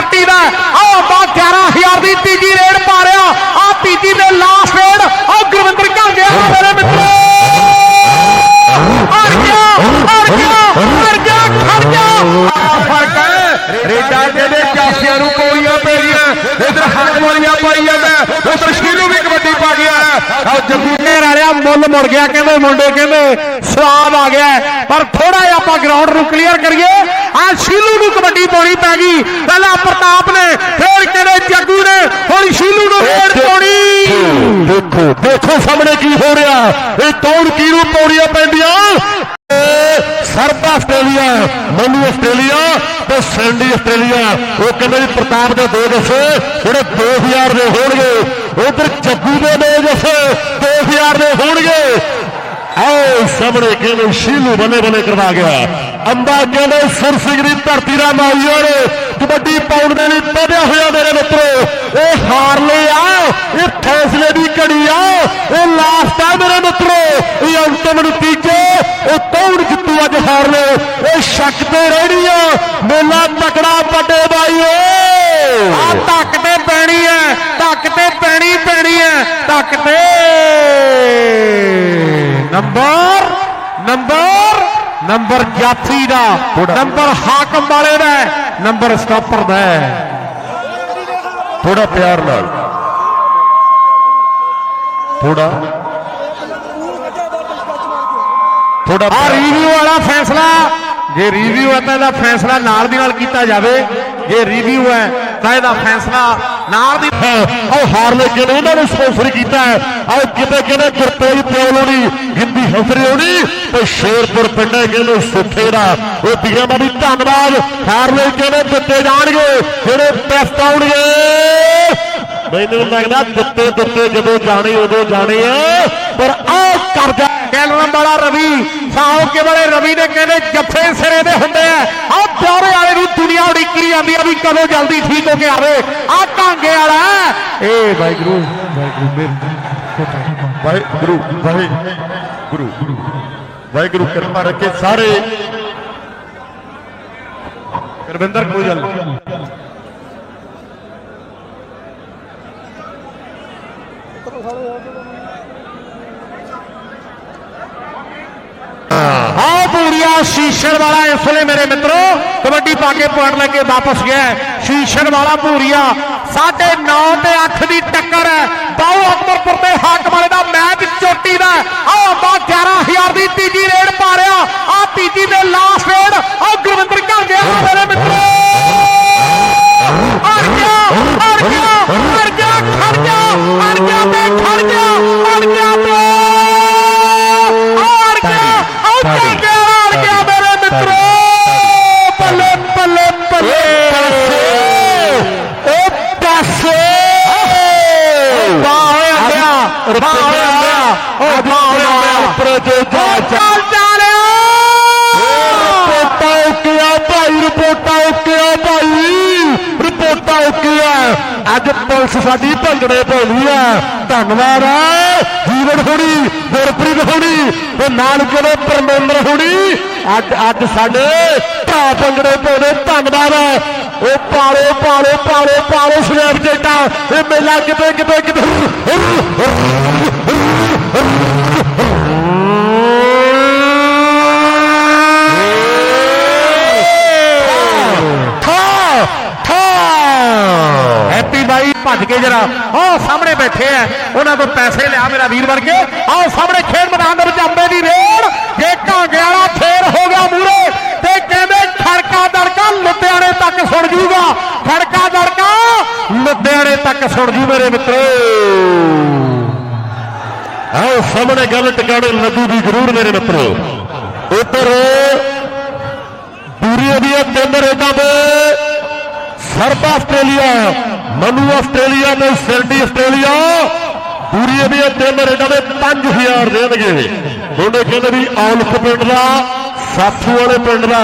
ਚੋਟੀ ਦਾ। ਆ ਬਾ 11000 ਦੀ ਤੀਜੀ ਰੇਡ ਪਾ ਰਿਹਾ। ਆ ਤੀਜੀ ਦੇ ਲਾਸਟ ਰੇਡ। ਆ ਗੁਰਵਿੰਦਰ ਘਾਂਗੇ ਆ ਮੇਰੇ ਮਿੱਤਰੋ। ਅੜ ਗਿਆ ਅੜ ਗਿਆ ਅੜ ਗਿਆ ਖੜ ਗਿਆ। ਫ਼ਰਕ ਹੈ। ਰੇਡਾਂ ਦੇ ਚਾਸਿਆਂ ਨੂੰ ਪੌੜੀਆਂ ਪੈ ਗਈਆਂ। ਇਧਰ ਹੱਕ ਵਾਲੀਆਂ ਪਾਈ ਜਾਂਦਾ। ਉਧਰ ਸ਼ੀਲੂ ਵੀ ਕਬੱਡੀ ਪਾ ਗਿਆ। ਆ ਜੱਗੂ ਨੇ ਮੁੱਲ ਮੁੜ ਗਿਆ। ਕਹਿੰਦੇ ਮੁੰਡੇ ਕਹਿੰਦੇ ਸਵਾਦ ਆ ਗਿਆ। ਪਰ ਥੋੜਾ ਜਿਹਾ ਆਪਾਂ ਗਰਾਊਂਡ ਨੂੰ ਕਲੀਅਰ ਕਰੀਏ। ਆ ਸ਼ੀਲੂ ਨੂੰ ਕਬੱਡੀ ਪਾਉਣੀ ਪੈ ਗਈ। ਪਹਿਲਾਂ ਪ੍ਰਤਾਪ ਨੇ ਫਿਰ ਕਹਿੰਦੇ ਜੱਗੂ ਨੇ? ਹੁਣ ਸ਼ੀਲੂ ਨੂੰ ਰੇਡ ਪਾਉਣੀ। ਦੇਖੋ ਦੇਖੋ ਸਾਹਮਣੇ ਕੀ ਹੋ ਰਿਹਾ। ਇਹ ਕੌਣ ਕਿਹਨੂੰ ਪੌੜੀਆਂ ਪੈਂਦੀਆਂ? ਸਰਬ ਆਸਟ੍ਰੇਲੀਆ ਮਨੂ ਆਸਟ੍ਰੇਲੀਆ ਤੇ ਸੈਂਡੀ ਆਸਟ੍ਰੇਲੀਆ। ਉਹ ਕਹਿੰਦੇ ਵੀ ਪ੍ਰਤਾਪ ਦੇ ਦੋ ਜੱਫੇ ਜਿਹੜੇ 2000 ਦੇ ਹੋਣਗੇ ਉਧਰ ਜੱਗੂ ਦੇ ਦੋ ਜੱਫੇ 2000 ਦੇ ਹੋਣਗੇ। ਆਓ ਸਾਹਮਣੇ ਕਹਿੰਦੇ ਸ਼ੀਲੂ ਬਨੇ ਬਨੇ ਕਰਵਾ ਗਿਆ। ਅੰਬਾ ਕਹਿੰਦੇ ਸੁਰ ਦੀ ਧਰਤੀ ਦਾ ਮਾਈਓ ਨੇ ਕਬੱਡੀ ਪਾਉਣ ਦੇ ਲਈ ਵਧਿਆ ਹੋਇਆ ਮੇਰੇ ਮਿੱਤਰੋ, ਇਹ ਹਾਰ ਲਿਆ ਇਹ ਫੈਸਲੇ ਦੀ ਘੜੀ ਆ, ਇਹ ਲਾਸਟ ਆ ਮੇਰੇ ਮਿੱਤਰੋ, ਇਹ ਅੰਤਮ ਨਤੀਜੇ ਉਹ ਕੌਣ ਜਿੱਤੂ ਅੱਜ ਹਾਰ ਲਓ ਇਹ ਸ਼ੱਕ ਤੇ ਰਹਿਣੀ ਆ ਮੇਲਾ ਤਕੜਾ ਵੱਡੇ ਬਾਈਓ ਆ ਧੱਕ ਤੇ ਪੈਣੀ ਹੈ ਧੱਕ ਤੇ ਪੈਣੀ ਪੈਣੀ ਹੈ ਧੱਕ ਤੇ ਨੰਬਰ ਨੰਬਰ ਨੰਬਰ ਜਾਫੀ ਦਾ ਨੰਬਰ ਹਾਕਮ ਵਾਲੇ ਦਾ ਨੰਬਰ ਸਟਾਪਰ ਦਾ। ਥੋੜਾ ਪਿਆਰ ਨਾਲ ਥੋੜਾ ਥੋੜਾ ਆ। ਰਿਵਿਊ ਵਾਲਾ ਫੈਸਲਾ ਜੇ ਰਿਵਿਊ ਹੈ ਤਾਂ ਇਹਦਾ ਫੈਸਲਾ ਨਾਲ ਦੀ ਨਾਲ ਕੀਤਾ ਜਾਵੇ ਜੇ ਰਿਵਿਊ ਹੈ ਤਾਂ ਇਹਦਾ ਫੈਸਲਾ ਨਾਲ ਦੀ ਉਹ ਹਾਰ ਲੈ ਉਹਨਾਂ ਨੇ ਸਪਾਂਸਰ ਕੀਤਾ ਹੈ। ਆਹ ਕਿਤੇ ਕਹਿੰਦੇ ਗੁਰਤੇਜ ਪਿਓਲੋਣੀ ਹਿੰਦੀ ਹਸਰੀ ਹੋਣੀ ਤੇ ਸ਼ੇਰਪੁਰ ਪਿੰਡੇ ਕਹਿੰਦੇ ਸੁੱਖੇ ਦਾ। ਉਹ ਦੀਆਂ ਦਾ ਵੀ ਧੰਨਵਾਦ। ਹਾਰ ਲੈ ਕੇ ਦਿੱਤੇ ਜਾਣਗੇ, ਜਿਹੜੇ ਟੈਸਟ ਆਉਣਗੇ। ਮੈਨੂੰ ਲੱਗਦਾ ਦਿੱਤੇ ਦਿੱਤੇ ਜਦੋਂ ਜਾਣੇ, ਉਦੋਂ ਜਾਣੇ ਆ। ਪਰ ਆਹ ਕਰਜ਼ਾ ਕੈਲਰਮ ਵਾਲਾ ਰਵੀ ਸਾਹੋ ਵਾਲੇ ਰਵੀ ਨੇ ਕਹਿੰਦੇ, ਜੱਫੇ ਸਿਰੇ ਦੇ ਹੁੰਦੇ ਆ। ਆ ਪਿਆਰੇ ਵਾਲੇ ਨੂੰ ਦੁਨੀਆ ਉਡੀਕੀ ਜਾਂਦੀ ਆ ਵੀ ਕਦੋਂ ਜਲਦੀ ਠੀਕ ਹੋ ਕੇ ਆਵੇ। ਆ ਢਾਂਗੇ ਵਾਲਾ ਏ ਵਾਹਿਗੁਰੂ ਵਾਹਿਗੁਰੂ, ਮੇਰੇ ਵਾਹਿਗੁਰੂ ਗੁਰੂ ਵਾਹਿਗੁਰੂ ਕਿਰਪਾ ਰੱਖੇ ਸਾਰੇ। ਰਵਿੰਦਰ ਕੋਈ ਗੱਲ ਆਓ ਪੂਰੀਆ ਸ਼ੀਸ਼ਰ ਵਾਲਾ ਇਸ ਵੇਲੇ ਮੇਰੇ ਮਿੱਤਰੋ, ਕਬੱਡੀ ਪਾ ਕੇ ਪੁਆਇੰਟ ਲੈ ਕੇ ਵਾਪਸ ਗਿਆ ਸ਼ੀਸ਼ਰ ਵਾਲਾ ਪੂਰੀਆ 9.5 ਤੇ 8 ਦੀ ਟੱਕਰ ਹੈ। ਬਾਉ ਅਕਬਰਪੁਰ ਤੇ ਹਾਕਮ ਵਾਲੇ ਦਾ ਮੈਚ ਚੋਟੀ ਦਾ ਆ ਬਾ 11000 ਦੀ ਤੀਜੀ ਰੇਡ ਪਾ ਰਿਹਾ। ਆ ਤੀਜੀ ਦੇ ਲਾਸਟ ਰੇਡ ਆ ਗੁਰਵਿੰਦਰ ਘਾਂਗੇ ਆ ਮੇਰੇ ਮਿੱਤਰੋ। ਅੜ ਗਿਆ ਅੜ ਗਿਆ ਅੜ ਗਿਆ, ਖੜ ਗਿਆ ਅੜ ਗਿਆ ਤੇ ਖੜ ਗਿਆ ਅੜ ਗਿਆ ਤੇ ਪੁਲਿਸ ਸਾਡੀ ਭੰਗੜੇ ਪਾਉਂਦੀ ਆ। ਧੰਨਵਾਦ ਜੀਵਨ ਹੋਣੀ, ਗੁਰਪ੍ਰੀਤ ਹੋਣੀ ਤੇ ਨਾਲ ਕਿਹੜੇ ਪਰਮੇਂਦਰ ਹੋਣੀ, ਅੱਜ ਅੱਜ ਸਾਡੇ ਭਰਾ ਭੰਗੜੇ ਪਾਉਂਦੇ। ਧੰਨਵਾਦ ਆ। ਉਹ ਪਾਲੋ ਪਾਲੋ ਪਾਲੋ ਪਾਲੋ ਸਨੈਪ ਜੇਟਾ। ਇਹ ਮੇਲਾ ਕਿਤੇ ਕਿਤੇ ਕਿਤੇ ਠਾ ਠਾ ਹੈਪੀ ਬਾਈ ਭੱਜ ਕੇ ਜਰਾ ਆਹ ਸਾਹਮਣੇ ਬੈਠੇ ਆ ਉਹਨਾਂ ਤੋਂ ਪੈਸੇ ਲਿਆ ਮੇਰਾ ਵੀਰ ਵਰਗੇ ਆਹ ਸਾਹਮਣੇ ਖੇਡ ਮੈਦਾਨ ਦੇ ਵਿੱਚ ਅੰਬੇ ਦੀ ਰੇਡ ਜੇ ਘਾਂਗੇ ਵਾਲਾ ਫੇਰ ਹੋ ਗਿਆ ਮੂਰੇ ਤੇ ਕਹਿੰਦੇ ਖੜਕਾ ਦੜਕਾ ਲੁਧਿਆਣੇ ਤੱਕ ਸੁਣ ਜੂਗਾ ਖੜਕਾ ਦੜਕਾ ਲੁਧਿਆਣੇ ਤੱਕ ਸੁਣ ਜੂ ਮੇਰੇ ਮਿੱਤਰੋ ਆਓ ਸਾਹਮਣੇ ਗੱਲ ਟਿਕਾਣੇ ਲੱਗੂ ਦੀ ਜ਼ਰੂਰ ਮੇਰੇ ਮਿੱਤਰੋ ਉੱਪਰ ਦੂਰੀ ਦੀਆਂ ਤਿੰਨ ਰੇਡਾਂ ਦੇ ਸਰਬ ਆਸਟ੍ਰੇਲੀਆ ਮਨੂ ਆਸਟ੍ਰੇਲੀਆ ਤੇ ਸਿਰਡੀ ਆਸਟ੍ਰੇਲੀਆ। ਦੂਰੀ ਦੀਆਂ ਤਿੰਨ ਰੇਡਾਂ ਦੇ 5000 ਦੇਣਗੇ। ਉਹਨੇ ਕਹਿੰਦੇ ਵੀ ਔਲਖ ਪਿੰਡ ਦਾ, ਸਾਥੂ ਵਾਲੇ ਪਿੰਡ ਦਾ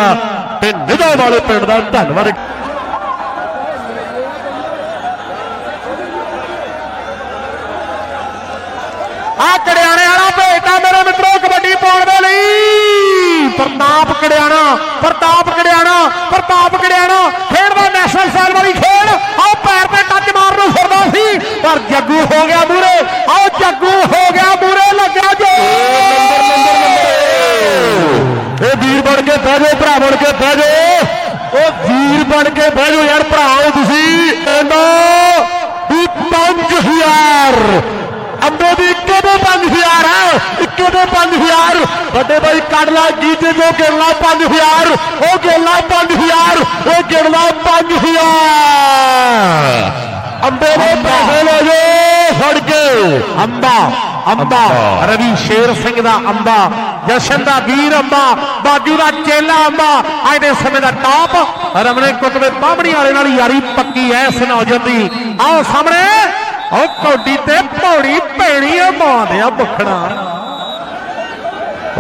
ਤੇ ਨਿਧਾ ਵਾਲੇ ਪਿੰਡ ਦਾ ਧੰਨਵਾਦ। ਆ ਕੜਿਆਣੇ ਵਾਲਾ ਭੇਜਦਾ ਮੇਰੇ ਮਿੱਤਰੋ ਕਬੱਡੀ ਪਾਉਣ ਦੇ ਲਈ। ਪ੍ਰਤਾਪ ਕੜਿਆਣਾ ਪ੍ਰਤਾਪ ਕੜਿਆਣਾ ਪ੍ਰਤਾਪ ਕੜਿਆਣਾ। ਖੇਡਦਾ ਨੈਸ਼ਨਲ ਸਟਾਈਲ ਵਾਲੀ ਖੇਡ। ਨੂੰ ਫਿਰਦਾ ਸੀ, ਪਰ ਜੱਗੂ ਹੋ ਗਿਆ ਮੂਰੇ। ਆਓ ਜੱਗੂ ਹੋ ਗਿਆ ਮੂਰੇ, ਲੱਗਾ ਜੋ। ਇਹ ਵੀਰ ਬਣ ਕੇ ਬਹਿ ਜਾਓ, ਭਰਾ ਬਣ ਕੇ ਬਹਿ ਜਾਓ। ਉਹ ਵੀਰ ਬਣ ਕੇ ਬਹਿ ਜਾਓ ਯਾਰ ਭਰਾਓ ਤੁਸੀਂ। ਕਹਿੰਦਾ, ਵੀ 5000 ਅੰਬੇ ਦੀ ਕਿਹਦੇ 5000 ਹੈ, ਇੱਕੇ ਦੇ 5000 ਵੱਡੇ ਭਾਈ ਕੱਢ ਲੈ ਜੀਤੇ ਜੋ ਗਿਣਨਾ 5000 ਉਹ ਗਿਣਨਾ 5000 ਉਹ ਗਿਣਨਾ 5000 ਅੰਬੇ ਦੇ ਪੈਸੇ ਲੈ ਜਾਓ ਫੜ ਕੇ। ਅੰਬਾ ਅੰਬਾ। ਰਵੀ ਸ਼ੇਰ ਸਿੰਘ ਦਾ ਅੰਬਾ ਜਸ਼ਨ ਦਾ ਵੀਰ ਅੰਬਾ ਬਾਜੂ ਦਾ ਚੇਲਾ ਅੰਬਾ। ਅੱਜ ਦੇ ਸਮੇਂ ਦਾ ਟਾਪ ਰਮਣੇ ਕੁੱਤਵੇ ਪਾਮੜੀ ਵਾਲੇ ਨਾਲ ਯਾਰੀ ਪੱਕੀ ਐ ਇਸ ਨੌਜਵਾਨ ਦੀ ਆਓ ਸਾਹਮਣੇ। ਉਹ ਕੌਡੀ ਤੇ ਪੌੜੀ ਪੈਣੀ ਆ ਆ ਬੁਖੜਾ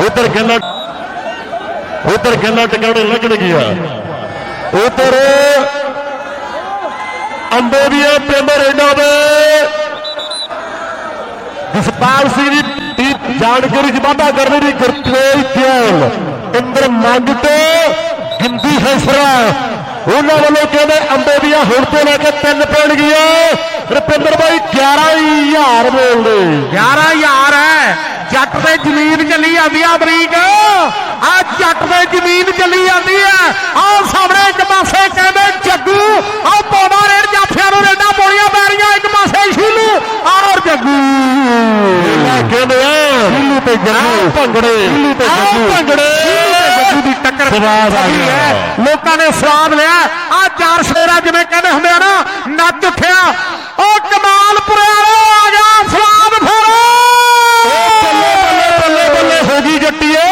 ਉਧਰ ਗੱਲਾਂ ਉਧਰ ਗੱਲਾਂ ਟਿਕਾਣੇ ਲੱਗਣਗੀਆਂ। ਉਧਰ ਅੰਬੇ ਦੀਆਂ ਪਿੰਡ ਰੇਡਾਂ ਦੇ ਜਸਪਾਲ ਸਿੰਘ ਦੀ ਟੀਮ ਜਾਣਕਾਰੀ ਚ ਵਾਧਾ ਕਰਨ ਦੀ ਗੁਰਤੇਜ ਕਿਉਂ ਇੰਦਰ ਮੰਗ ਤੇ ਗਿੰਦੀ ਹੈਸਰਾ ਉਹਨਾਂ ਵੱਲੋਂ ਕਹਿੰਦੇ ਅੰਬੇ ਦੀਆਂ ਹੁਣ ਤੋਂ ਲੈ ਕੇ ਤਿੰਨ ਪੈਣਗੀਆਂ। ਰੁਪਿੰਦਰ ਬਾਈ 11000 ਬੋਲਦੇ 11000 ਹੈ। ਜੱਟ ਤੇ ਜ਼ਮੀਨ ਚੱਲੀ ਜਾਂਦੀ ਆ ਅਮਰੀਕ। ਆ ਜੱਟ ਤੇ ਜ਼ਮੀਨ ਚੱਲੀ ਜਾਂਦੀ ਆ ਆਹ ਸਾਹਮਣੇ ਇੱਕ ਪਾਸੇ ਕਹਿੰਦੇ ਜੱਗੂ ਆਹ ਪੌੜਾ ਰੇਡ ਜਾਫਿਆਂ ਨੂੰ ਰੇਡਾਂ ਪੌੜੀਆਂ ਪੈ ਰਹੀਆਂ ਇੱਕ ਪਾਸੇ ਸ਼ੀਲੂ ਔਰ ਜੱਗੂ ਇਹਨਾਂ ਕਹਿੰਦੇ ਆ ਭੰਗੜੇ। ਤੇ ਭੰਗੜੇ। ਦੀ ਟੱਕਰ ਸਵਾਦ ਆ ਹੈਗੀ ਗਿਆ। ਹੈ। ਲੋਕਾਂ ਨੇ ਸਵਾਦ ਲਿਆ। ਆ ਚਾਰ ਸ਼ੇਰਾ ਜਿਵੇਂ ਕਹਿੰਦੇ ਹੁੰਦੇ ਆ ਨਾ ਨੱਚ ਉੱਠਿਆ ਉਹ ਕਮਾਲਪੁਰੇ ਵਾਲੇ ਆ ਗਿਆ ਸਵਾਦ ਬੱਲੇ ਬੱਲੇ ਫਿਰ ਬੱਲੇ ਬੱਲੇ ਹੋ ਗਈ ਜੱਟੀਏ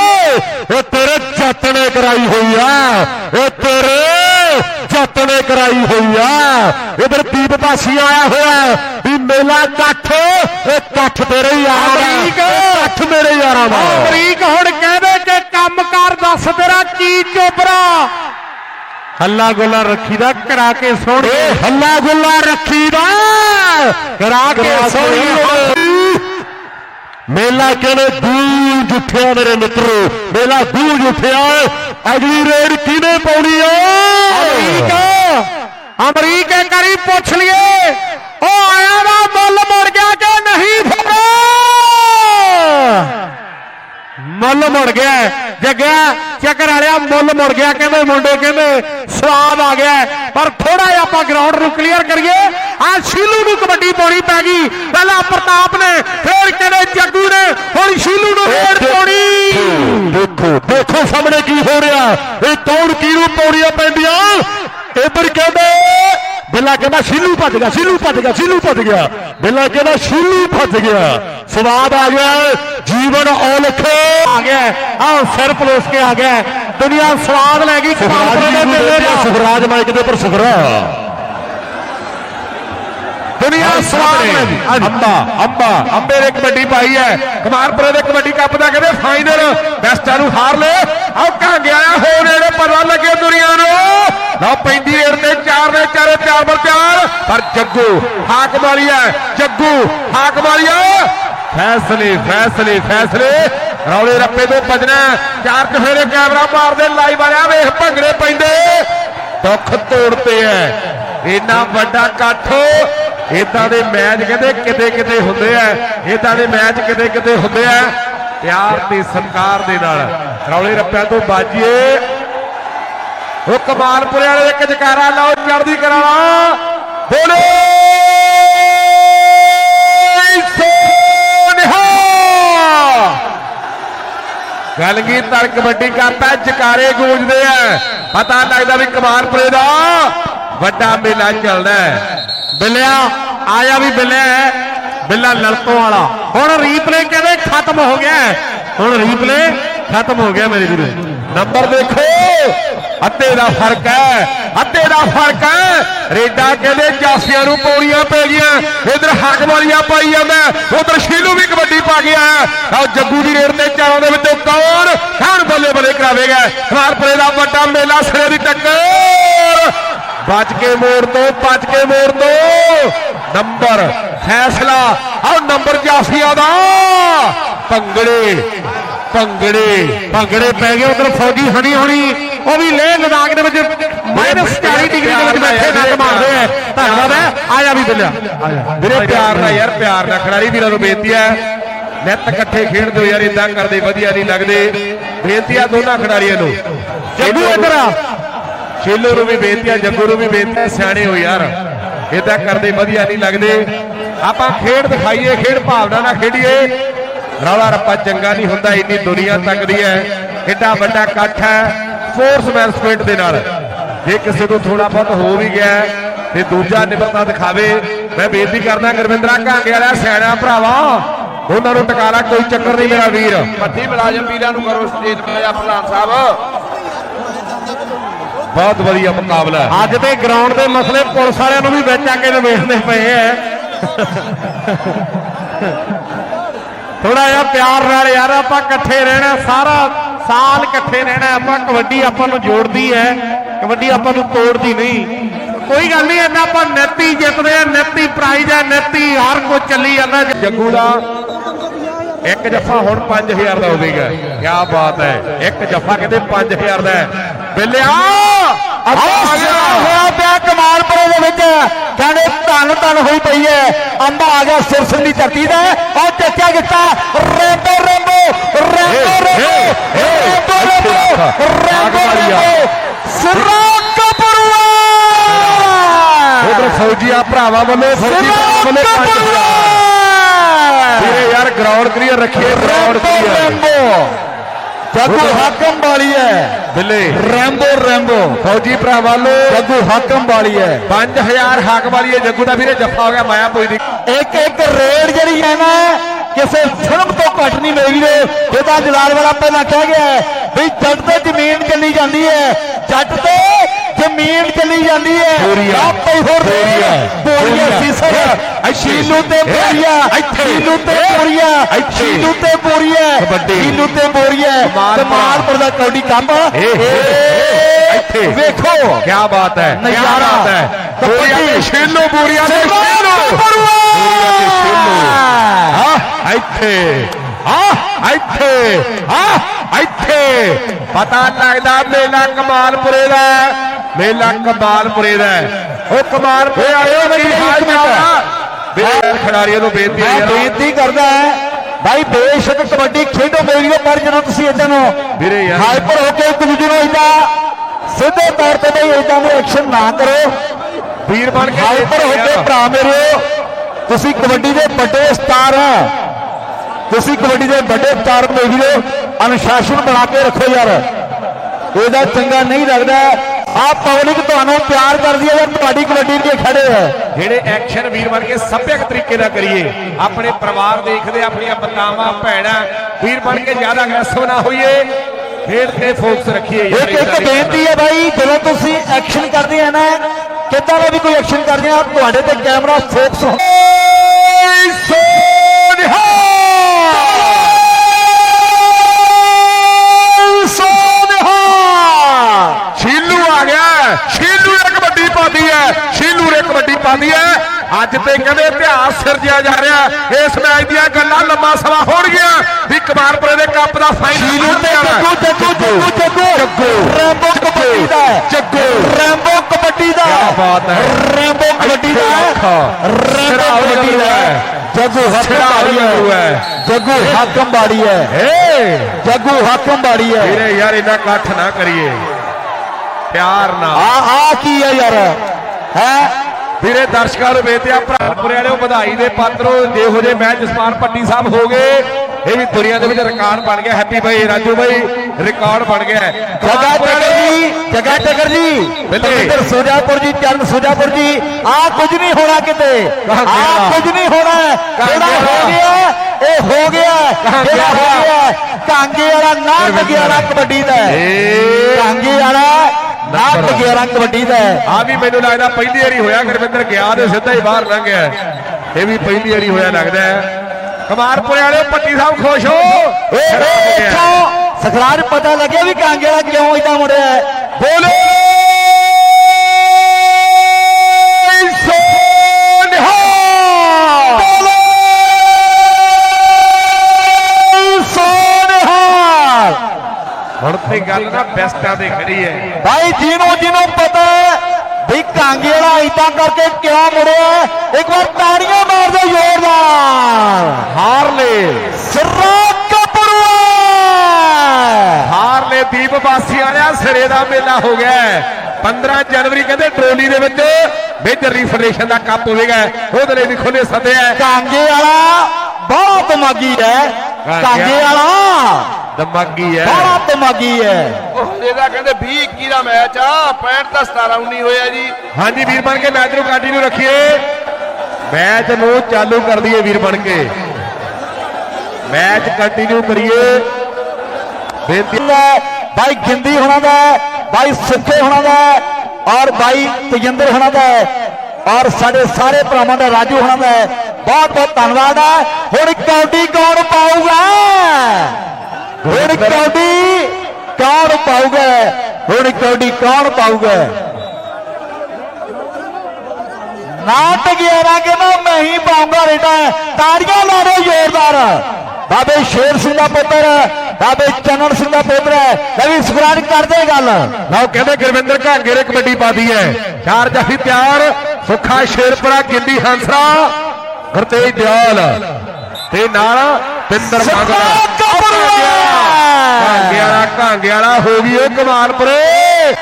ਇਹ ਤੇਰੇ ਜੱਟ ਨੇ ਕਰਾਈ ਹੋਈ ਆ ਇਹ ਤੇਰੇ ਜੱਟ ਨੇ ਕਰਾਈ ਹੋਈ ਆ। ਇਧਰ ਦੀਪ ਭਾਸੀ ਆਇਆ ਹੋਇਆ ਵੀ ਮੇਲਾ ਇਕੱਠ ਇਹ ਇਕੱਠ ਤੇਰੇ ਯਾਰਾਂ ਦਾ ਇਕੱਠ ਮੇਰੇ ਯਾਰਾਂ ਦਾ। ਅਮਰੀਕ ਹੁਣ ਕਹਿੰਦੇ ਕਿ ਕੰਮ ਕਰ ਦੱਸ ਤੇਰਾ ਕੀ ਚੋਬਰਾ ਹੱਲਾ ਗੋਲਾ ਰੱਖੀ ਦਾ ਕਰਾ ਕੇ ਇਹ ਹੱਲਾ ਗੁੱਲਾ ਰੱਖੀ ਦਾ ਕਰਾ ਕੇ ਸੋਹਣੀ ਮੇਲਾ ਕਹਿੰਦੇ ਦੂਜ ਉੱਠਿਆ ਮੇਰੇ ਮਿੱਤਰੋ? ਮੇਲਾ ਦੂਜ ਉੱਠਿਆ। ਅਗਲੀ ਰੇਡ ਕਿਹਨੇ ਪਾਉਣੀ ਅਮਰੀਕ ਆ? ਅਮਰੀਕ। ਇੱਕ ਵਾਰੀ ਪੁੱਛ ਲਈਏ ਉਹ ਆਇਆ ਦਾ ਮੁੱਲ ਮੁੜ ਗਿਆ ਕਿ ਨਹੀਂ ਫਿਰ ਮੁੱਲ ਮੁੜ ਗਿਆ ਜੱਗਿਆ ਚੱਕਰ ਵਾਲਿਆ ਮੁੱਲ ਮੁੜ ਗਿਆ ਕਹਿੰਦੇ ਮੁੰਡੇ ਕਹਿੰਦੇ ਸਵਾਦ ਆ ਗਿਆ ਪਰ ਥੋੜਾ ਜਿਹਾ ਆਪਾਂ ਗਰਾਊਂਡ ਨੂੰ ਕਲੀਅਰ ਕਰੀਏ ਆ ਸ਼ੀਲੂ ਨੂੰ ਕਬੱਡੀ ਪਾਉਣੀ ਪੈ ਗਈ ਪਹਿਲਾਂ ਪ੍ਰਤਾਪ ਨੇ ਫਿਰ ਕਹਿੰਦੇ ਜੱਗੂ ਨੇ ਹੁਣ ਸ਼ੀਲੂ ਨੂੰ ਰੇਡ ਪਾਉਣੀ ਦੇਖੋ ਦੇਖੋ ਕੀ ਹੋ ਰਿਹਾ। ਇਹ ਕੌਣ ਕਿਹਨੂੰ ਪੌੜੀਆਂ ਪੈਂਦੀਆਂ? ਇੱਧਰ ਕਹਿੰਦੇ ਬਿੱਲਾ ਕਹਿੰਦਾ ਸ਼ੀਲੂ ਭੱਜ ਗਿਆ ਸ਼ੀਲੂ ਭੱਜ ਗਿਆ ਸ਼ੀਲੂ ਭੱਜ ਗਿਆ। ਬਿੱਲਾ ਕਹਿੰਦਾ ਸ਼ੀਲੂ ਭੱਜ ਗਿਆ। ਸਵਾਦ ਆ ਗਿਆ। ਜੀਵਨ ਔਲਖ ਆ ਗਿਆ। ਆਹ ਸਿਰ ਪਲੋਸ ਕੇ ਆ ਗਿਆ। ਦੁਨੀਆ ਸਵਾਦ ਲੈ ਗਈ। ਸੁਖਰਾਜ ਮਾਈਕ ਦੇ ਉੱਪਰ ਸੁਖਰਾ ਦੁਨੀਆ ਸਵਾਦ ਲੈ ਗਈ। ਅੰਬਾ ਅੰਬਾ ਅੰਬੇ ਨੇ ਕਬੱਡੀ ਪਾਈ ਹੈ। ਕਮਾਲਪੁਰੇ ਦੇ ਕਬੱਡੀ ਕੱਪ ਦਾ ਕਹਿੰਦੇ ਫਾਈਨਲ ਬੈਸਟਾਂ ਨੂੰ ਹਾਰ ਲੈ ਆਹ ਕਾਂਗੇ ਆਇਆ ਹੋ ਨੇੜੇ ਪਤਾ ਲੱਗੇ ਦੁਨੀਆ ਨੂੰ। ਲਓ ਪੈਂਦੀ ਰੇਡ ਤੇ ਚਾਰ ਨੇ ਚਾਰੇ ਚਾਰ ਬਰ ਚਾਰ ਪਰ ਜੱਗੂ ਹਾਕ ਮਾਰੀਆ ਜੱਗੂ ਹਾਕ ਮਾਰੀਆ ਫੈਸਲੇ ਫੈਸਲੇ ਫੈਸਲੇ। ਰੌਲੇ ਰੱਪੇ ਤੋਂ ਭਜਣਾ ਚਾਰ ਚਫੇਰੇ ਕੈਮਰਾ ਮਾਰਦੇ ਲਾਈਵ ਵਾਲਿਆ ਵੇਖ ਭੰਗੜੇ ਪੈਂਦੇ। ਦੁੱਖ ਤੋੜਦੇ ਐ ਇੰਨਾ ਵੱਡਾ ਇਕੱਠ ਇਦਾਂ ਦੇ ਮੈਚ ਕਹਿੰਦੇ ਕਿਤੇ ਕਿਤੇ ਹੁੰਦੇ ਆ ਇਦਾਂ ਦੇ ਮੈਚ ਕਿਤੇ ਕਿਤੇ ਹੁੰਦੇ ਆ। ਪਿਆਰ ਤੇ ਸਤਿਕਾਰ ਦੇ ਨਾਲ ਰੌਲੇ ਰੱਪਿਆਂ ਤੋਂ ਬਾਜੀਏ। ਉਹ ਕਮਾਲਪੁਰੇ ਵਾਲੇ ਇੱਕ ਜਕਾਰਾ, ਲਾਓ ਚੜਦੀ ਕਰਾਲਾ ਬੋਲੇ। ਸੋਨਿਹਾ। ਗਲਗੀ ਤਰ ਕਬੱਡੀ ਕਰਤਾ, ਜਕਾਰੇ ਗੂੰਜਦੇ ਆ। ਪਤਾ ਲੱਗਦਾ ਵੀ ਕਮਾਲਪੁਰੇ ਦਾ ਵੱਡਾ ਮੇਲਾ ਚੱਲਦਾ ਹੈ। ਬਿੱਲਿਆ, ਆਇਆ ਵੀ ਬਿੱਲਿਆ ਬਿੱਲਾ ਲੜਤੋਂ ਵਾਲਾ। ਹੁਣ ਰੀਪਲੇ ਕਹਿੰਦੇ ਖਤਮ ਹੋ ਗਿਆ ਹੁਣ ਰੀਪਲੇ ਖਤਮ ਹੋ ਗਿਆ ਮੇਰੇ ਵੀਰੋ। ਨੰਬਰ ਦੇਖੋ। ਅੱਧੇ ਦਾ ਫ਼ਰਕ ਹੈ, ਅੱਧੇ ਦਾ ਫ਼ਰਕ ਹੈ। ਰੇਡਾ ਕਹਿੰਦੇ ਜਾਸੀਆਂ ਨੂੰ ਪੌੜੀਆਂ ਪੈ ਗਈਆਂ। ਇਧਰ ਹੱਕ ਵਾਲੀਆਂ ਪਾਈ ਜਾਂਦਾ ਉਧਰ ਸ਼ੀਲੂ ਵੀ ਕਬੱਡੀ ਪਾ ਗਿਆ ਆਹ ਜੱਗੂ ਦੀ ਰੇਡ ਤੇ ਚਾਰਾਂ ਦੇ ਵਿੱਚੋਂ ਕੌਣ ਕੌਣ ਬੱਲੇ ਬੱਲੇ ਕਰਾਵੇਗਾ? ਖਾਰਪੁਰੇ ਦਾ ਵੱਡਾ ਮੇਲਾ ਸਿਰੇ ਦੀ ਟੱਕਰ। ਬਚ ਕੇ ਮੋੜ ਤੋਂ ਬਚ ਕੇ ਮੋੜ ਤੋਂ ਨੰਬਰ ਫੈਸਲਾ। ਆਹ ਨੰਬਰ ਜਾਸੀਆਂ ਦਾ। ਭੰਗੜੇ ਭੰਗੜੇ ਭੰਗੜੇ ਪੈ ਗਏ ਉਧਰ ਫੌਜੀ ਹਣੀ ਹੋਣੀ। ਉਹ ਵੀ ਲੇਹ ਲਦਾਖ ਦੇ ਵਿੱਚ 40 ਡਿਗਰੀ ਦੇ ਵਿੱਚ ਬੈਠੇ ਨੱਕ ਮਾਰਦੇ ਆ। ਧੰਨਵਾਦ ਹੈ। ਆਇਆ ਵੀ ਬਿੱਲਿਆ ਵੀਰੇ, ਪਿਆਰ ਨਾਲ ਯਾਰ, ਪਿਆਰ ਨਾਲ ਖਿਡਾਰੀ ਵੀਰਾਂ ਨੂੰ ਬੇਨਤੀ ਹੈ। ਨਿੱਤ ਇਕੱਠੇ ਖੇਡਦੇ ਹੋ ਯਾਰ ਇਦਾਂ ਕਰਦੇ, ਵਧੀਆ ਨਹੀਂ ਲੱਗਦੇ। ਬੇਨਤੀ ਆ ਦੋਨਾਂ ਖਿਡਾਰੀਆਂ ਨੂੰ। ਜੱਗੂ ਇੱਧਰ ਆ। ਸ਼ੀਲੂ ਨੂੰ ਵੀ ਬੇਨਤੀ ਆ ਜੱਗੂ ਨੂੰ ਵੀ ਬੇਨਤੀ ਆ ਸਿਆਣੇ ਹੋ ਯਾਰ। ਇਦਾਂ ਕਰਦੇ ਵਧੀਆ ਨਹੀਂ ਲੱਗਦੇ। ਆਪਾਂ ਖੇਡ ਦਿਖਾਈਏ ਖੇਡ ਭਾਵਨਾ ਨਾਲ ਖੇਡੀਏ। ਰੌਲਾ ਰੱਪਾ ਚੰਗਾ ਨਹੀਂ ਹੁੰਦਾ ਇੰਨੀ ਦੁਨੀਆ ਤੱਕਦੀ ਹੈ। ਏਡਾ ਵੱਡਾ ਇਕੱਠ ਹੈ ਫੋਰਸਮੈਨ ਸਪਿਰਿਟ ਦੇ ਨਾਲ। ਜੇ ਕਿਸੇ ਨੂੰ ਥੋੜਾ ਬਹੁਤ ਹੋ ਵੀ ਗਿਆ ਹੈ, ਤੇ ਦੂਜਾ ਨਿਮਰਤਾ ਦਿਖਾਵੇ ਮੈਂ ਬੇਨਤੀ ਕਰਦਾ ਗੁਰਵਿੰਦਰਾ ਕਾਂਗੇ ਵਾਲਾ ਸਿਆਣਾ ਭਰਾਵਾ ਉਹਨਾਂ ਨੂੰ ਟਿਕਾ ਕੋਈ ਚੱਕਰ ਨਹੀਂ ਮੇਰਾ ਵੀਰ। ਪੱਟੀ ਮੁਲਾਜ਼ਮ ਵੀਰਾਂ ਨੂੰ ਕਰੋ ਸਟੇਜ ਤੇ ਪ੍ਰਧਾਨ ਸਾਹਿਬ। ਬਹੁਤ ਵਧੀਆ ਮੁਕਾਬਲਾ ਅੱਜ ਤੇ ਗਰਾਊਂਡ ਦੇ ਮਸਲੇ ਪੁਲਿਸ ਵਾਲਿਆਂ ਨੂੰ ਵੀ ਵਿੱਚ ਆ ਕੇ ਨਿਬੇੜਨੇ ਪਏ ਐ। ਥੋੜਾ ਜਿਹਾ ਪਿਆਰ ਨਾਲ ਯਾਰ, ਆਪਾਂ ਇਕੱਠੇ ਰਹਿਣਾ, ਸਾਰਾ ਸਾਲ ਇਕੱਠੇ ਰਹਿਣਾ, ਆਪਾਂ ਕਬੱਡੀ ਆਪਾਂ ਨੂੰ ਜੋੜਦੀ ਹੈ ਕਬੱਡੀ ਆਪਾਂ ਨੂੰ ਤੋੜਦੀ ਨਹੀਂ। ਕੋਈ ਗੱਲ ਨਹੀਂ ਇਹਨਾਂ ਆਪਾਂ ਨੈਤੀ ਜਿੱਤਦੇ ਆ, ਨੈਤੀ ਪ੍ਰਾਈਜ਼ ਹੈ ਨੈਤੀ ਹਰ ਕੁਝ ਚੱਲੀ ਜਾਂਦਾ। ਜੱਗੂ ਦਾ ਇੱਕ ਜੱਫਾ ਹੁਣ 5000 ਦਾ ਹੋਵੇਗਾ ਕੀ ਬਾਤ ਹੈ, ਇੱਕ ਜੱਫਾ ਕਹਿੰਦੇ 5000 ਦਾ ਹੈ। ਬਿੱਲਿਆ! ਗਿਆ ਹੋਇਆ ਪਿਆ ਕਮਾਲਪੁਰੇ ਦੇ ਵਿੱਚ ਕਹਿੰਦੇ ਧੰਨ ਧੰਨ ਹੋਈ ਪਈ ਹੈ। ਅੰਬਾ ਆ ਗਿਆ ਸਿਰਸਨ ਦੀ ਧਰਤੀ ਦਾ ਉਹ ਚੱਕਿਆ ਗਿੱਟਾ। Rambo Rambo Rambo Rambo Rambo ਸਿਰਾ ਕਪਰੂਆ ਉਧਰ ਫੌਜੀਆ ਭਰਾਵਾਂ ਵੱਲੋਂ ਫੌਜੀ ਵੱਲੋਂ 5000 ਵੀਰੇ ਯਾਰ ਗਰਾਊਂਡ ਕਲੀਅਰ ਰੱਖੀਏ ਗਰਾਊਂਡ ਕਲੀਅਰ ਰੈਂਬੋ। ਜੱਗੂ ਹਾਕਮ ਵਾਲੀ ਹੈ। ਬਿੱਲੇ। Rambo Rambo. ਫੌਜੀ ਭਰਾਵਾਂ ਵੱਲੋਂ ਜੱਗੂ ਹਾਕਮ ਵਾਲੀ ਹੈ। 5000 ਹੱਕ ਵਾਲੀ ਹੈ। ਜੱਗੂ ਦਾ ਵੀਰੇ ਜੱਫਾ ਹੋ ਗਿਆ ਮਾਇਆਪੁਰੀ ਦੀ। ਇੱਕ ਇੱਕ ਰੇਡ ਜਿਹੜੀ ਹੈ ਨਾ ਕਿਸੇ ਫਿਲਮ ਤੋਂ ਘੱਟ ਨਹੀਂ ਵੀਰੇ ਜਿਹਦਾ ਜਲਾਲ ਵਾਲਾ ਪਹਿਲਾਂ ਕਹਿ ਗਿਆ ਵੀ ਜੱਟ ਤੇ ਜ਼ਮੀਨ ਚੱਲੀ ਜਾਂਦੀ ਹੈ। ਜੱਟ ਤੇ ਜ਼ਮੀਨ ਚੱਲੀ ਜਾਂਦੀ ਹੈ। ਆਪੇ ਹੋਰ ਬੋਰੀਆ। ਸੀਸਰ। ਸ਼ੀਲੂ ਤੇ ਬੋਰੀਆ। ਸ਼ੀਲੂ ਤੇ ਬੋਰੀਆ। ਸ਼ੀਲੂ ਤੇ ਬੋਰੀਆ। ਸ਼ੀਲੂ ਤੇ ਬੋਰੀਆ ਕਮਾਲ। ਕਮਾਲਪੁਰ ਦਾ ਕੌਡੀ ਕੰਮ ਇੱਥੇ। ਵੇਖੋ। ਕੀ ਬਾਤ ਹੈ। ਨਜ਼ਾਰਾ। ਹੈ। ਬੋਰੀਆ। ਸ਼ੀਲੂ ਬੋਰੀਆ ਤੇ ਸ਼ੀਲੂ ਬੋਰੀਆ ਤੇ ਸ਼ੀਲੂ ਆ ਇੱਥੇ। ਆ ਇੱਥੇ ਆ ਇੱਥੇ ਪਤਾ ਲੱਗਦਾ ਮੇਲਾ ਕਮਾਲਪੁਰੇ ਦਾ ਹੈ। ਮੇਲਾ ਕਮਾਲਪੁਰੇ ਦਾ ਹੈ। ਉਹ ਕਮਾਲਪੁਰੇ ਆਇਓ ਮੇਰੀ ਬੇਰ ਖਿਡਾਰੀਆਂ ਨੂੰ ਬੇਨਤੀ ਹੈ। ਬੇਨਤੀ ਕਰਦਾ ਹੈ ਭਾਈ ਬੇਸ਼ੱਕ ਕਬੱਡੀ ਖੇਡੋ ਮੇਰੀ ਪਰ ਜਦੋਂ ਤੁਸੀਂ ਇਦਾਂ ਨੂੰ ਵੀਰੇ ਯਾਰ। ਹਾਈਪਰ ਹੋ ਕੇ ਇੱਕ ਦੂਜੇ ਨੂੰ ਇਦਾਂ ਸਿੱਧੇ ਤੌਰ ਤੇ ਬਈ ਇਦਾਂ ਦੇ ਐਕਸ਼ਨ ਨਾ ਕਰੋ ਵੀਰ ਬਣ ਕੇ ਹਾਈਪਰ ਹੋ ਕੇ ਭਰਾ ਮੇਰੇ ਤੁਸੀਂ ਕਬੱਡੀ ਦੇ ਵੱਡੇ ਸਟਾਰ ਆ ਤੁਸੀਂ ਕਬੱਡੀ ਦੇ ਵੱਡੇ ਸਟਾਰ ਮੇਰੇ ਵੀਰੋ ਅਨੁਸ਼ਾਸਨ ਬਣਾ ਕੇ ਰੱਖੋ ਯਾਰ। ਇਹਦਾ ਚੰਗਾ ਨਹੀਂ ਲੱਗਦਾ। ਆ ਪਬਲਿਕ ਤੁਹਾਨੂੰ ਪਿਆਰ ਕਰਦੀ ਹੈ ਯਾਰ ਤੁਹਾਡੀ ਕਬੱਡੀ ਦੇ ਖੜੇ ਹੈ। ਜਿਹੜੇ ਐਕਸ਼ਨ ਵੀਰ ਬਣ ਕੇ ਸੱਭਿਅਕ ਤਰੀਕੇ ਨਾਲ ਕਰੀਏ ਆਪਣੇ ਪਰਿਵਾਰ ਦੇਖਦੇ ਆਪਣੀਆਂ ਮਾਤਾਵਾਂ ਭੈਣਾਂ ਵੀਰ ਬਣ ਕੇ ਜ਼ਿਆਦਾ ਅਗਰੈਸਿਵ ਨਾ ਹੋਈਏ। ਖੇਡ ਤੇ ਫੋਕਸ ਰੱਖੀਏ ਯਾਰ ਇੱਕ ਇੱਕ ਬੇਨਤੀ ਹੈ ਭਾਈ ਜਦੋਂ ਤੁਸੀਂ ਐਕਸ਼ਨ ਕਰਦੇ ਆ ਨਾ ਕਿੱਦਾਂ ਦਾ ਵੀ ਕੋਈ ਐਕਸ਼ਨ ਕਰਦੇ ਆ ਤੁਹਾਡੇ ਤੇ ਕੈਮਰਾ ਫੋਕਸ ਹੋ ਅੱਜ ਤੇ ਕਹਿੰਦੇ ਇਤਿਹਾਸ ਸਿਰਜਿਆ ਜਾ ਰਿਹਾ। ਇਸ ਮੈਚ ਦੀਆਂ ਗੱਲਾਂ ਲੰਮਾ ਸਮਾਂ ਹੋਣਗੀਆਂ। ਵੀ ਕਮਾਲਪੁਰੇ ਦੇ ਕੱਪ ਦਾ ਫਾਈਨਲ ਤੇ ਜੱਗੂ ਜੱਗੂ ਜੱਗੂ ਜੱਗੂ ਰੈਂਬੋ ਕਬੱਡੀ ਦਾ ਹੈ। ਜੱਗੂ। ਰੈਂਬੋ ਕਬੱਡੀ ਦਾ ਕਿਆ ਬਾਤ ਹੈ। ਰੈਂਬੋ ਕਬੱਡੀ ਦਾ ਹੈ। ਰੈਂਬੋ ਕਬੱਡੀ ਦਾ ਹੈ। ਜੱਗੂ ਹੈ। ਜੱਗੂ ਹਾਕਮ ਬਾੜੀ ਹੈ। ਏ ਜੱਗੂ ਹਾਕਮ ਬਾੜੀ ਹੈ। ਵੀਰੇ ਯਾਰ ਇੰਨਾ ਇਕੱਠ ਨਾ ਕਰੀਏ। ਪਿਆਰ ਨਾਲ। ਆ ਆ ਕੀ ਹੈ ਯਾਰ? ਹੈ? ਵੀਰੇ ਦਰਸ਼ਕਾਂ ਨੂੰ ਬੇਨਤੀ ਆ ਭਰਾਪੁਰੇ ਵਾਲਿਓ ਵਧਾਈ ਦੇ ਪਾਤਰੋ ਜਿਹੋ ਜਿਹੇ ਮੈਚ ਜਸਮਾਨ ਪੱਟੀ ਸਾਹਿਬ ਹੋ ਗਏ ਇਹ ਵੀ ਦੁਨੀਆ ਦੇ ਵਿੱਚ ਰਿਕਾਰਡ ਬਣ ਗਿਆ ਹੈਪੀ ਭਾਈ ਰਾਜੂ ਭਾਈ ਰਿਕਾਰਡ ਬਣ ਗਿਆ। ਜਗਾ ਟਕਰ ਜੀ ਜਗਾ ਟਕਰ ਜੀ ਬਿੱਲੇ। ਇੱਧਰ ਸੁਜਾਪੁਰ ਜੀ ਚਰਨ ਸੁਜਾਪੁਰ ਜੀ ਆ ਕੁਝ ਨਹੀਂ ਹੋਣਾ ਕਿਤੇ ਆ? ਕੁਝ ਨਹੀਂ ਹੋਣਾ ਜਿਹੜਾ ਹੋ ਗਿਆ? ਇਹ ਹੋ ਗਿਆ ਜਿਹੜਾ ਹੋ ਗਿਆ? ਕਾਂਗੇ ਵਾਲਾ ਨਾ ਬਗਿਆੜਾ ਕਬੱਡੀ ਦਾ ਕਾਂਗੇ ਵਾਲਾ ਨਾ ਨੰਬਰ। ਬਗਿਆੜਾ ਕਬੱਡੀ ਦਾ ਆ ਵੀ ਮੈਨੂੰ ਲੱਗਦਾ ਪਹਿਲੀ ਵਾਰੀ ਹੋਇਆ ਗੁਰਵਿੰਦਰ ਗਿਆ ਤੇ ਸਿੱਧਾ ਹੀ ਬਾਹਰ ਲੰਘ ਗਿਆ। ਇਹ ਵੀ ਪਹਿਲੀ ਵਾਰੀ ਹੋਇਆ ਲੱਗਦਾ ਹੈ। ਕਮਾਰਪੁਰੇ ਵਾਲਿਓ ਪੱਟੀ ਸਾਹਿਬ ਖੁਸ਼ ਹੋ। ਸਖਰਾਜ ਪਤਾ ਲੱਗਿਆ ਵੀ ਕਾਂਗੇ ਵਾਲਾ ਕਿਉਂ ਇਦਾਂ ਮੁੜਿਆ ਬੋਲੇ। ਹੁਣ ਤੇ ਗੱਲ ਨਾ ਬੈਸਟਾਂ ਦੇ ਖੜੀ ਹੈ। ਭਾਈ ਜਿਹਨੂੰ ਜਿਹਨੂੰ ਪਤਾ ਹੈ ਵੀ ਕਾਂਗੇ ਵਾਲਾ ਇਦਾਂ ਕਰਕੇ ਕਿਉਂ ਮੁੜਿਆ ਹੈ, ਇੱਕ ਵਾਰ ਤਾੜੀਆਂ ਮਾਰ ਦਿਓ ਜ਼ੋਰਦਾਰ ਹਾਰਲੇ। ਸਿਰਾ ਕਪੜਵਾ ਹਾਰਲੇ ਦੀਪ ਵਾਸੀ ਆ ਰਿਹਾ ਸਿਰੇ ਦਾ ਮੇਲਾ ਹੋ ਗਿਆ ਹੈ। 15 ਜਨਵਰੀ ਕਹਿੰਦੇ ਟਰੋਲੀ ਦੇ ਵਿੱਚ ਮੇਜਰ ਰੀਫੈਡਰੇਸ਼ਨ ਦਾ ਕੱਪ ਹੋਵੇਗਾ। ਉਹਦੇ ਲਈ ਵੀ ਖੁੱਲੇ ਸੱਦੇ ਆ ਕਾਂਗੇ ਵਾਲਾ ਬਹੁਤ ਦਿਮਾਗੀ ਹੈ। ਕਾਂਗੇ ਵਾਲਾ ਦਿਮਾਗੀ ਹੈ। ਬੜਾ ਦਿਮਾਗੀ ਹੈ। ਉਹ ਇਹਦਾ ਕਹਿੰਦੇ 20 21 ਦਾ ਮੈਚ ਆ 65 ਦਾ 17 19 ਹੋਇਆ ਜੀ। ਹਾਂਜੀ ਵੀਰ ਬਣ ਕੇ ਮੈਚ ਨੂੰ ਕੰਟੀਨਿਊ ਰੱਖੀਏ। ਮੈਚ ਨੂੰ ਚਾਲੂ ਕਰ ਦਈਏ ਵੀਰ ਬਣ ਕੇ। ਮੈਚ ਕੰਟੀਨਿਊ ਕਰੀਏ। ਬੇਨਤੀ ਹੈ, ਬਾਈ ਗਿੰਦੀ ਹੋਣਾ ਦਾ ਬਾਈ ਸੁੱਖੇ ਹੋਣਾ ਦਾ ਔਰ ਬਾਈ ਤਜਿੰਦਰ ਹੋਣਾ ਦਾ ਔਰ ਸਾਡੇ ਸਾਰੇ ਭਰਾਵਾਂ ਦਾ ਰਾਜੂ ਹੋਣਾ ਦਾ। ਬਹੁਤ ਬਹੁਤ ਧੰਨਵਾਦ ਹੈ। ਹੁਣ ਕੌਡੀ ਕੌਣ ਪਾਊਗਾ? ਹੁਣ ਕੌਡੀ ਕੌਣ ਪਾਊਗਾ? ਹੁਣ ਕੌਡੀ ਕੌਣ ਪਾਊਗਾ? ਨਾਟ ਗਿਆਰਾ ਕੇ ਨਾ ਮੈਂ ਹੀ ਪਾਉਂਗਾ ਬੇਟਾ ਤਾੜੀਆਂ ਮਾਰੋ ਜ਼ੋਰਦਾਰ। ਬਾਬੇ ਸ਼ੇਰ ਸਿੰਘ ਦਾ ਪੁੱਤਰ ਬਾਬੇ ਚੰਨਣ ਸਿੰਘ ਦਾ ਪੁੱਤਰ ਹੈ। ਲਵੀ ਸੁਖਰਾਜ ਕਰਦੇ ਗੱਲ। ਲਓ ਕਹਿੰਦੇ ਗੁਰਵਿੰਦਰ ਘਾਂਗੇ ਨੇ ਕਬੱਡੀ ਪਾਦੀ ਹੈ। ਚਾਰ ਜਾਫੀ ਤਿਆਰ ਸੁੱਖਾ ਸ਼ੇਰਪੁਰਾ ਗਿੰਦੀ ਹੰਸਰਾ ਗੁਰਤੇਜ ਦਿਆਲ। ਤੇ ਨਾਲ ਪਿੰਦਰ ਮੰਗਲਾ ਕਾਂਗੇ ਵਾਲਾ ਕਾਂਗੇ ਵਾਲਾ ਹੋ ਗਈ ਓ ਕਮਾਲਪੁਰੇ।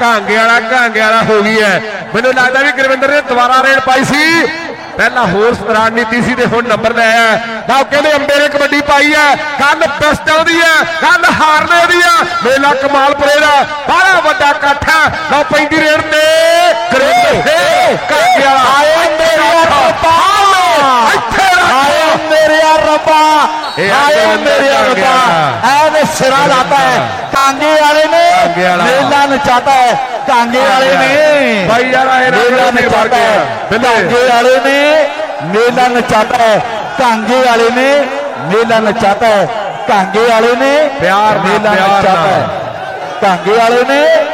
ਕਾਂਗੇ ਵਾਲਾ ਕਾਂਗੇ ਵਾਲਾ ਹੋ ਗਈ ਹੈ ਮੈਨੂੰ ਲੱਗਦਾ ਵੀ ਗੁਰਵਿੰਦਰ ਨੇ ਦੁਬਾਰਾ ਰੇਡ ਪਾਈ ਸੀ। ਪਹਿਲਾਂ ਹੋਰ ਰਣਨੀਤੀ ਸੀ ਤੇ ਹੁਣ ਨੰਬਰ ਲੈ ਆਇਆ। ਨਾ ਕਹਿੰਦੇ ਅੰਬੇ ਨੇ ਕਬੱਡੀ ਪਾਈ ਹੈ ਕੱਲ ਪਿਸਟਲ ਦੀ ਹੈ ਕੱਲ ਹਾਰਨੇ ਦੀ ਹੈ ਮੇਲਾ ਕਮਾਲਪੁਰੇ ਦਾ। ਬੜਾ ਵੱਡਾ ਇਕੱਠ ਹੈ। ਲਓ ਪੈਂਦੀ ਰੇਡ ਤੇ ਗੁਰਵਿੰਦਰ ਕਾਂਗੇ ਵਾਲਾ ਆਏ ਮੇਰੇ ਰੱਬਾ ਇੱਥੇ ਰੱਖ। ਆਏ ਮੇਰੇ ਰੱਬਾ ਇਹ ਆਏ ਗੁਰਵਿੰਦਰ ਮੇਰੇ ਕਾਂਗੇ ਰੱਬਾ ਵਾਲਾ। ਐਵੇਂ ਸਿਰਾ ਲਾਤਾ ਹੈ। ਕਾਂਗੇ ਵਾਲੇ ਨੇ। ਮੇਲਾ ਨਚਾਤਾ ਹੈ। ਕਾਂਗੇ ਵਾਲੇ ਨੇ। ਭਾਈ ਯਾਰ ਮੇਲਾ ਨਚਾਤਾ। ਹੈ। ਕਾਂਗੇ ਵਾਲੇ ਨੇ। ਮੇਲਾ ਨਚਾਤਾ ਹੈ। ਕਾਂਗੇ ਵਾਲੇ ਨੇ। ਮੇਲਾ ਨਚਾਤਾ ਹੈ। ਕਾਂਗੇ ਵਾਲੇ ਨੇ। ਪਿਆਰ ਮੇਲਾ ਨਚਾਤਾ। ਹੈ। ਕਾਂਗੇ ਵਾਲੇ ਨੇ।